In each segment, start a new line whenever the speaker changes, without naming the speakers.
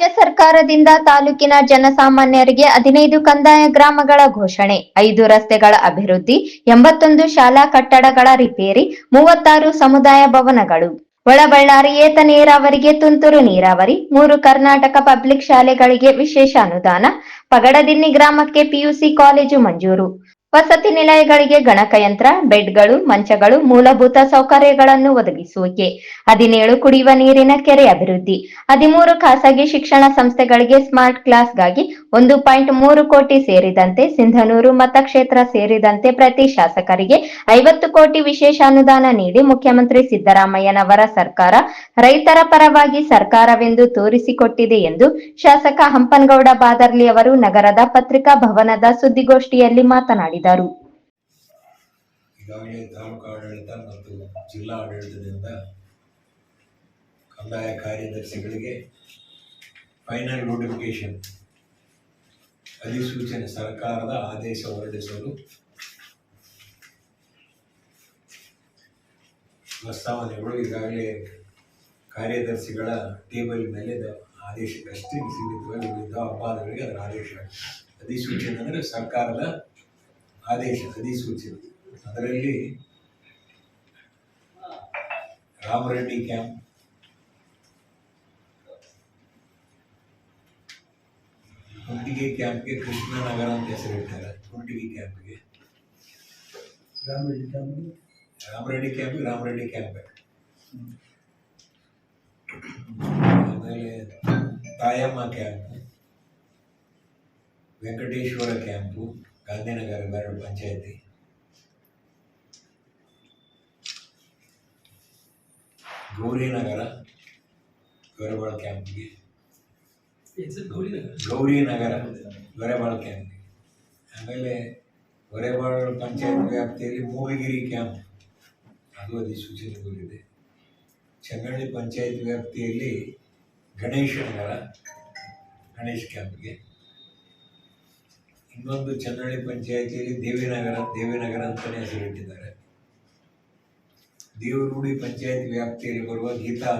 ರಾಜ್ಯ ಸರ್ಕಾರದಿಂದ ತಾಲೂಕಿನ ಜನಸಾಮಾನ್ಯರಿಗೆ ಹದಿನೈದು ಕಂದಾಯ ಗ್ರಾಮಗಳ ಘೋಷಣೆ, ಐದು ರಸ್ತೆಗಳ ಅಭಿವೃದ್ಧಿ, ಎಂಬತ್ತೊಂದು ಶಾಲಾ ಕಟ್ಟಡಗಳ ರಿಪೇರಿ, ಮೂವತ್ತಾರು ಸಮುದಾಯ ಭವನಗಳು. ಒಳಬಳ್ಳಾರಿ ಏತ ನೀರಾವರಿಗೆ ತುಂತುರು ನೀರಾವರಿ, ಮೂರು ಕರ್ನಾಟಕ ಪಬ್ಲಿಕ್ ಶಾಲೆಗಳಿಗೆ ವಿಶೇಷ ಅನುದಾನ, ಪಗಡದಿನ್ನಿ ಗ್ರಾಮಕ್ಕೆ ಪಿಯುಸಿ ಕಾಲೇಜು ಮಂಜೂರು. ವಸತಿ ನಿಲಯಗಳಿಗೆ ಗಣಕಯಂತ್ರ, ಬೆಡ್ಗಳು, ಮಂಚಗಳು, ಮೂಲಭೂತ ಸೌಕರ್ಯಗಳನ್ನು ಒದಗಿಸುವಿಕೆ. ಹದಿನೇಳು, ಕುಡಿಯುವ ನೀರಿನ ಕೆರೆ ಅಭಿವೃದ್ಧಿ. ಹದಿಮೂರು ಖಾಸಗಿ ಶಿಕ್ಷಣ ಸಂಸ್ಥೆಗಳಿಗೆ ಸ್ಮಾರ್ಟ್ ಕ್ಲಾಸ್ಗಾಗಿ ಒಂದು ಪಾಯಿಂಟ್ ಮೂರು ಕೋಟಿ ಸೇರಿದಂತೆ ಸಿಂಧನೂರು ಮತಕ್ಷೇತ್ರ ಸೇರಿದಂತೆ ಪ್ರತಿ ಶಾಸಕರಿಗೆ ಐವತ್ತು ಕೋಟಿ ವಿಶೇಷ ಅನುದಾನ ನೀಡಿ ಮುಖ್ಯಮಂತ್ರಿ ಸಿದ್ದರಾಮಯ್ಯನವರ ಸರ್ಕಾರ ರೈತರ ಪರವಾಗಿ ಸರ್ಕಾರವೆಂದು ತೋರಿಸಿಕೊಟ್ಟಿದೆ ಎಂದು ಶಾಸಕ ಹಂಪನಗೌಡ ಬಾದರ್ಲಿ ಅವರು ನಗರದ ಪತ್ರಿಕಾ ಭವನದ ಸುದ್ದಿಗೋಷ್ಠಿಯಲ್ಲಿ ಮಾತನಾಡಿದರು.
ಈಗಾಗಲೇ ತಾಲೂಕು ಆಡಳಿತ ಮತ್ತು ಜಿಲ್ಲಾ ಆಡಳಿತದಿಂದ ಕಂದಾಯ ಕಾರ್ಯದರ್ಶಿಗಳಿಗೆ ಫೈನಲ್ ನೋಟಿಫಿಕೇಶನ್ ಅಧಿಸೂಚನೆ ಸರ್ಕಾರದ ಆದೇಶ ಹೊರಡಿಸಲು ಪ್ರಸ್ತಾವನೆಗಳು ಈಗಾಗಲೇ ಕಾರ್ಯದರ್ಶಿಗಳ ಟೇಬಲ್ ಮೇಲೆ ಆದೇಶಕ್ಕಷ್ಟೇ ಸೀಮಿತವಾಗಿ ಉಳಿದ ಅಪವಾದಗಳಿಗೆ ಅದರ ಆದೇಶ. ಅಧಿಸೂಚನೆ ಅಂದರೆ ಸರ್ಕಾರದ ಆದೇಶ ಅಧಿಸೂಚನೆ ಅದರಲ್ಲಿ ರಾಮರೆಡ್ಡಿ ಕ್ಯಾಂಪ್ ಕುಂಟಿಗೆ ಕ್ಯಾಂಪ್ಗೆ ಕೃಷ್ಣನಗರ ಅಂತ ಹೆಸರಿಟ್ಟಾರೆ ಕುಂಟಿಗೆ ಕ್ಯಾಂಪ್ಗೆ ರಾಮರೆಡ್ಡಿ ಕ್ಯಾಂಪ್ ರಾಮರೆಡ್ಡಿ ಕ್ಯಾಂಪ್ ಆಮೇಲೆ ತಾಯಮ್ಮ ಕ್ಯಾಂಪ್ ವೆಂಕಟೇಶ್ವರ ಕ್ಯಾಂಪು ಗಾಂಧಿನಗರ ಬೇರಡು ಪಂಚಾಯತಿ. ಗೌರಿನಗರ ಗೊರೆಬಾಳ ಕ್ಯಾಂಪ್ಗೆ. ಗೌರಿನಗರ. ಗೊರೆಬಾಳ ಕ್ಯಾಂಪ್ಗೆ. ಆಮೇಲೆ ಗೊರೆಬಾಳ ಪಂಚಾಯತ್ ವ್ಯಾಪ್ತಿಯಲ್ಲಿ ಮೂವಿಗಿರಿ ಕ್ಯಾಂಪ್ ಅದು ಅಧಿಸೂಚನೆಗೊಂಡಿದೆ ಚನ್ನಹಳ್ಳಿ ಪಂಚಾಯತ್ ವ್ಯಾಪ್ತಿಯಲ್ಲಿ ಗಣೇಶ ನಗರ ಗಣೇಶ್ ಕ್ಯಾಂಪ್ಗೆ. ಇನ್ನೊಂದು ಚನ್ನಳ್ಳಿ ಪಂಚಾಯತಿಯಲ್ಲಿ ದೇವಿನಗರ ದೇವಿನಗರ ಅಂತಲೇ ಹೆಸರಿಟ್ಟಿದ್ದಾರೆ. ದೇವರೂಡಿ ಪಂಚಾಯತ್ ವ್ಯಾಪ್ತಿಯಲ್ಲಿ ಬರುವ ಗೀತಾ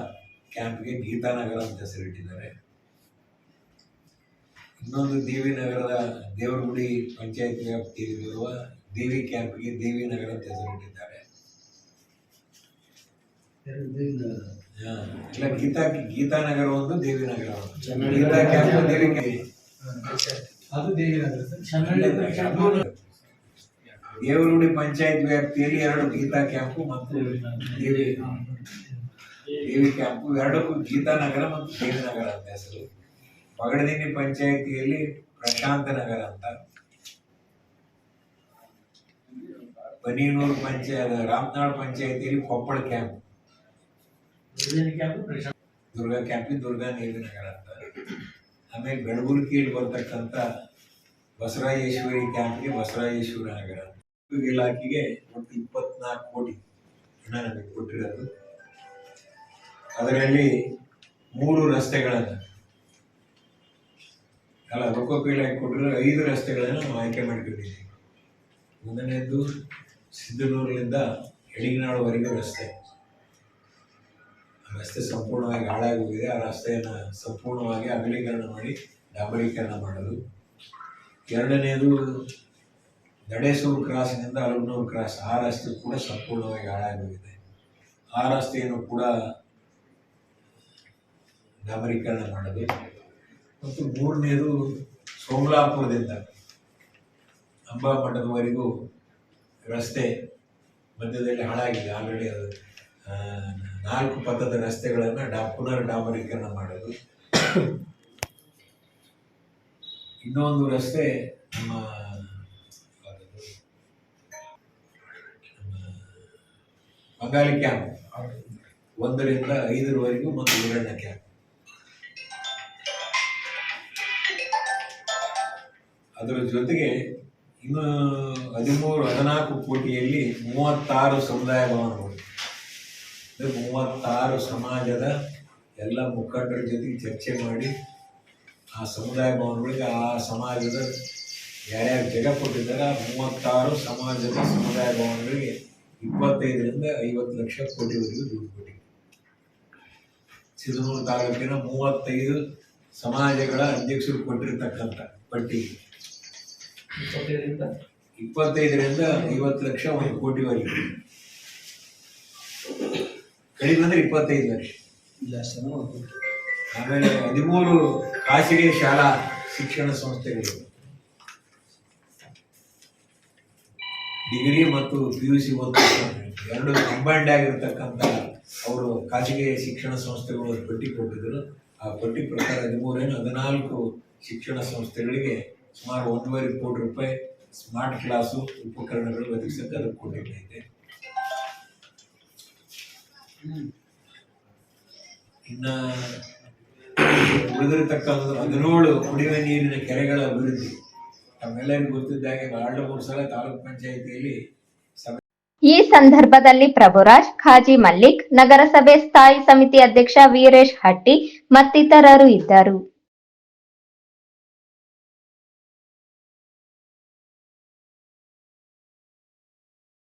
ಕ್ಯಾಂಪ್ಗೆ ಗೀತಾನಗರ ಅಂತ ಹೆಸರಿಟ್ಟಿದ್ದಾರೆ. ಇನ್ನೊಂದು ದೇವಿನಗರದ ದೇವರೂಡಿ ಪಂಚಾಯತ್ ವ್ಯಾಪ್ತಿಯಲ್ಲಿ ಬರುವ ದೇವಿ ಕ್ಯಾಂಪ್ಗೆ ದೇವಿನಗರ ಅಂತ ಹೆಸರಿಟ್ಟಿದ್ದಾರೆ. ಇಟ್ಟಿದ್ದಾರೆ ಇಲ್ಲ ಗೀತಾ ಗೀತಾನಗರ ಒಂದು ದೇವಿನಗರ ಒಂದು. Geeta camp Devi camp.
ಅದು ದೇವಿನಗರ
ದೇವರುಡಿ ಪಂಚಾಯತ್ ವ್ಯಾಪ್ತಿಯಲ್ಲಿ ಎರಡು ಗೀತಾ ಕ್ಯಾಂಪು ಮತ್ತು ದೇವಿ ದೇವಿ ಕ್ಯಾಂಪು. ಎರಡಕ್ಕೂ ಗೀತಾನಗರ ಮತ್ತು ದೇವಿನಗರ ಅಂತ ಹೆಸರು. ಪಗಡದಿನ್ನಿ ಪಂಚಾಯತಿಯಲ್ಲಿ ಪ್ರಶಾಂತ ನಗರ ಅಂತ. ಬನೀನೂರು ಪಂಚಾಯತ್ ರಾಮನಾಳ್ ಪಂಚಾಯತಿಯಲ್ಲಿ ಕೊಪ್ಪಳ ಕ್ಯಾಂಪ್. ದುರ್ಗಾ ಕ್ಯಾಂಪ್ ದುರ್ಗಾ ದೇವಿ ನಗರ ಅಂತ. ಆಮೇಲೆ ಬೆಳಗುರ್ಕಿಯಲ್ಲಿ ಬರ್ತಕ್ಕಂಥ ಬಸರಾಯೇಶ್ವರಿ ಕ್ಯಾಂಪ್ಗೆ ಬಸರಾಯೇಶ್ವರ ನಗರ. ಇಲಾಖೆಗೆ ಒಟ್ಟು ಇಪ್ಪತ್ನಾಲ್ಕು ಕೋಟಿ ಹಣ ನಮಗೆ ಕೊಟ್ಟಿರೋದು. ಅದರಲ್ಲಿ ಮೂರು ರಸ್ತೆಗಳನ್ನು ಅಲ್ಲ ಲೋಕೋಪಯೋಗಿ ಇಲಾಖೆ ಕೊಟ್ಟಿರೋ ಐದು ರಸ್ತೆಗಳನ್ನು ನಾವು ಆಯ್ಕೆ ಮಾಡ್ಕೊಂಡಿದ್ದೀವಿ. ಮೊದಲನೇದು ಸಿದ್ದನೂರಿನಿಂದ ಎಳಿಗನಾಡುವರೆಗೂ ರಸ್ತೆ. ರಸ್ತೆ ಸಂಪೂರ್ಣವಾಗಿ ಹಾಳಾಗಿ ಹೋಗಿದೆ ಆ ರಸ್ತೆಯನ್ನು ಸಂಪೂರ್ಣವಾಗಿ ಅಗಲೀಕರಣ ಮಾಡಿ ಡಾಂಬರೀಕರಣ ಮಾಡಲು. ಎರಡನೆಯದು ದಡೇಸೂರು ಕ್ರಾಸ್ನಿಂದ ಅಲಗನೂರು ಕ್ರಾಸ್ ಆ ರಸ್ತೆ ಕೂಡ ಸಂಪೂರ್ಣವಾಗಿ ಹಾಳಾಗಿ ಹೋಗಿದೆ ಆ ರಸ್ತೆಯನ್ನು ಕೂಡ ಡಾಂಬರೀಕರಣ ಮಾಡಬೇಕು ಮತ್ತು ಮೂರನೇದು ಸೋಮಲಾಪುರದಿಂದ ಅಂಬಾ ಮಠದವರೆಗೂ ರಸ್ತೆ ಮಧ್ಯದಲ್ಲಿ ಹಾಳಾಗಿದೆ. ಆಲ್ರೆಡಿ ಅದು ನಾಲ್ಕು ಪಥದ ರಸ್ತೆಗಳನ್ನು ಡಾ ಪುನರ್ ಡಾಮರೀಕರಣ ಮಾಡೋದು. ಇನ್ನೊಂದು ರಸ್ತೆ ನಮ್ಮ ಬಂಗಾಳಿ ಕ್ಯಾಂಪ್. ಒಂದರಿಂದ ಐದರವರೆಗೂ ಮತ್ತು ಎರಡನೇ ಕ್ಯಾಂಪ್. ಅದರ ಜೊತೆಗೆ ಇನ್ನು ಹದಿಮೂರು, ಹದಿನಾಲ್ಕು ಕೋಟಿಯಲ್ಲಿ ಮೂವತ್ತಾರು ಸಮುದಾಯ ಭವನಗಳು ಮೂವತ್ತಾರು ಸಮಾಜದ ಎಲ್ಲ ಮುಖಂಡರ ಜೊತೆಗೆ ಚರ್ಚೆ ಮಾಡಿ ಆ ಸಮುದಾಯ ಭವನಗಳಿಗೆ ಆ ಸಮಾಜದ ಯಾರ್ಯಾರು ಜಗ ಕೊಟ್ಟಿದ್ದಾರೆ ಆ ಮೂವತ್ತಾರು ಸಮಾಜದ ಸಮುದಾಯ ಭವನಗಳಿಗೆ ಇಪ್ಪತ್ತೈದರಿಂದ ಐವತ್ತು ಲಕ್ಷ ಕೋಟಿವರೆಗೂ ದುಡ್ಡು ಕೊಟ್ಟಿದೆ ಸಿದ್ದನೂರು ತಾಲೂಕಿನ ಮೂವತ್ತೈದು ಸಮಾಜಗಳ ಅಧ್ಯಕ್ಷರು ಕೊಟ್ಟಿರ್ತಕ್ಕಂಥ ಪಟ್ಟಿ.
ಇಪ್ಪತ್ತೈದರಿಂದ?
ಇಪ್ಪತ್ತೈದರಿಂದ ಐವತ್ತು ಲಕ್ಷ ಒಂದು ಕೋಟಿವರೆಗೆ ಕಡಿಮೆ ಅಂದ್ರೆ ಇಪ್ಪತ್ತೈದು ಲಕ್ಷ.
ಜಾಸ್ತಿ
ಆಮೇಲೆ ಹದಿಮೂರು ಖಾಸಗಿ ಶಾಲಾ ಶಿಕ್ಷಣ ಸಂಸ್ಥೆಗಳು. ಡಿಗ್ರಿ ಮತ್ತು ಪಿ ಯು ಸಿ ಎರಡು ಕಂಬೈಂಡ್ ಆಗಿರ್ತಕ್ಕಂಥ ಅವರು ಖಾಸಗಿ ಶಿಕ್ಷಣ ಸಂಸ್ಥೆಗಳು ಒಂದು ಪಟ್ಟಿ ಕೊಟ್ಟಿದ್ರು ಆ ಪಟ್ಟಿ ಪ್ರಕಾರ ಹದಿಮೂರೇನು ಹದಿನಾಲ್ಕು ಶಿಕ್ಷಣ ಸಂಸ್ಥೆಗಳಿಗೆ ಸುಮಾರು ಒಂದೂವರೆ ಕೋಟಿ ರೂಪಾಯಿ ಸ್ಮಾರ್ಟ್ ಕ್ಲಾಸು ಉಪಕರಣಗಳು ಒದಗಿಸಕ್ಕೆ ಅದಕ್ಕೆ ಕೊಟ್ಟಿರ್ತೈತೆ ಇನ್ನ ಉಳಿದಿರತಕ್ಕಂಥ ಹದಿನೇಳು ಕುಡಿಯುವ ನೀರಿನ ಕೆರೆಗಳ ಅಭಿವೃದ್ಧಿ. ನಮ್ಮೆಲ್ಲರಿಗೂ ಗೊತ್ತಿದ್ದಾಗೆ ಎರಡು ಮೂರು ಸಲ ತಾಲೂಕ್ ಪಂಚಾಯಿತಿಯಲ್ಲಿ
ಈ ಸಂದರ್ಭದಲ್ಲಿ ಪ್ರಭುರಾಜ್, ಖಾಜಿ ಮಲ್ಲಿಕ್, ನಗರಸಭೆ ಸ್ಥಾಯಿ ಸಮಿತಿ ಅಧ್ಯಕ್ಷ ವೀರೇಶ್ ಹಟ್ಟಿ ಮತ್ತಿತರರು ಇದ್ದರು.